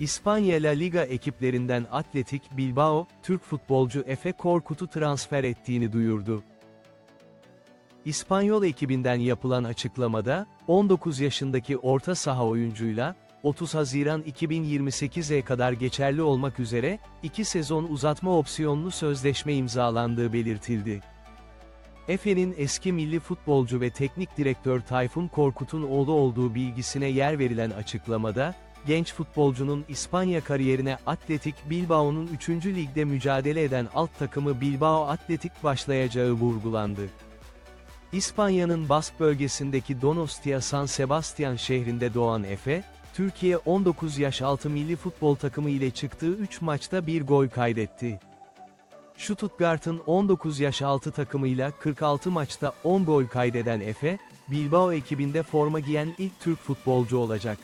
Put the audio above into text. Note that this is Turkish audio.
İspanya La Liga ekiplerinden Atletik Bilbao, Türk futbolcu Efe Korkut'u transfer ettiğini duyurdu. İspanyol ekibinden yapılan açıklamada, 19 yaşındaki orta saha oyuncuyla, 30 Haziran 2028'e kadar geçerli olmak üzere, 2 sezon uzatma opsiyonlu sözleşme imzalandığı belirtildi. Efe'nin eski milli futbolcu ve teknik direktör Tayfun Korkut'un oğlu olduğu bilgisine yer verilen açıklamada, genç futbolcunun İspanya kariyerine Atletik Bilbao'nun 3. ligde mücadele eden alt takımı Bilbao Atletik başlayacağı vurgulandı. İspanya'nın Bask bölgesindeki Donostia San Sebastian şehrinde doğan Efe, Türkiye 19 yaş altı milli futbol takımı ile çıktığı 3 maçta bir gol kaydetti. Stuttgart'ın 19 yaş altı takımıyla 46 maçta 10 gol kaydeden Efe, Bilbao ekibinde forma giyen ilk Türk futbolcu olacak.